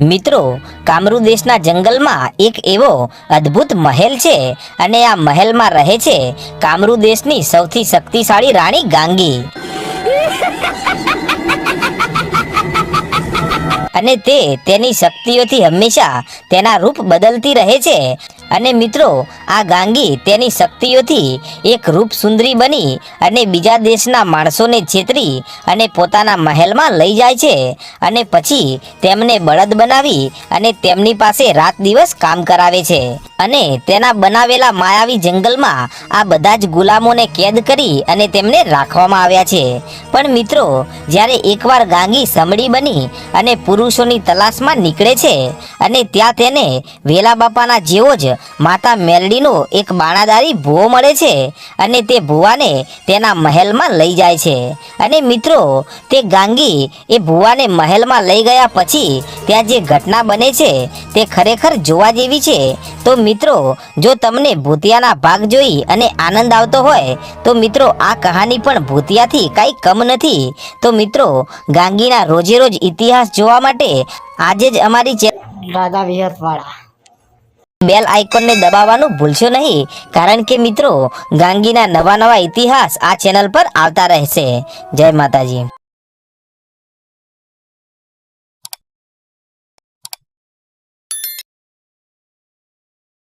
મિત્રો, કામરૂ દેશના જંગલમાં એક એવો અદ્ભુત મહેલ છે અને આ મહેલમાં રહે છે કામરૂ દેશની સૌથી શક્તિશાળી રાણી ગાંગી. અને તે તેની શક્તિઓથી હંમેશા તેના રૂપ બદલતી રહે છે અને મિત્રો, આ ગાંગી તેની શક્તિઓથી એક રૂપ સુંદરી બની અને બીજા દેશના માણસોને છેતરી અને પોતાના મહેલમાં લઈ જાય છે અને પછી તેમને બળદ બનાવી અને તેમની પાસે રાત દિવસ કામ કરાવે છે. અને તેના બનાવેલા માયાવી જંગલમાં આ બધા જ ગુલામોને કેદ કરી અને તેમને રાખવામાં આવ્યા છે. પણ મિત્રો, જ્યારે એકવાર ગાંગી સમડી બની અને પુરુષોની તલાશમાં નીકળે છે અને ત્યાં તેને વેલા બાપાના જેવો જ માતા મેલડીનો એક બાણાદારી ભૂવો મળે છે અને તે ભૂવાને તેના મહેલમાં લઈ જાય છે. અને મિત્રો, તે ગાંગી એ ભૂવાને મહેલમાં લઈ ગયા પછી ત્યાં જે ઘટના બને છે તે ખરેખર જોવા જેવી છે. તો મિત્રો, જો તમને ભૂતિયાના ભાગ જોઈ અને આનંદ આવતો હોય, તો મિત્રો, આ કહાની પણ ભૂતિયાથી કાંઈ કમ નથી. તો મિત્રો, ગાંગીના રોજે રોજ ઇતિહાસ જોવા માટે આજે જ અમારી રાધા વિહતવાળા બેલ આઇકોનને દબાવવાનું ભૂલશો નહીં. કારણ કે મિત્રો, ગાંગીના નવા નવા ઇતિહાસ આ ચેનલ પર આવતા રહેશે. જય માતાજી.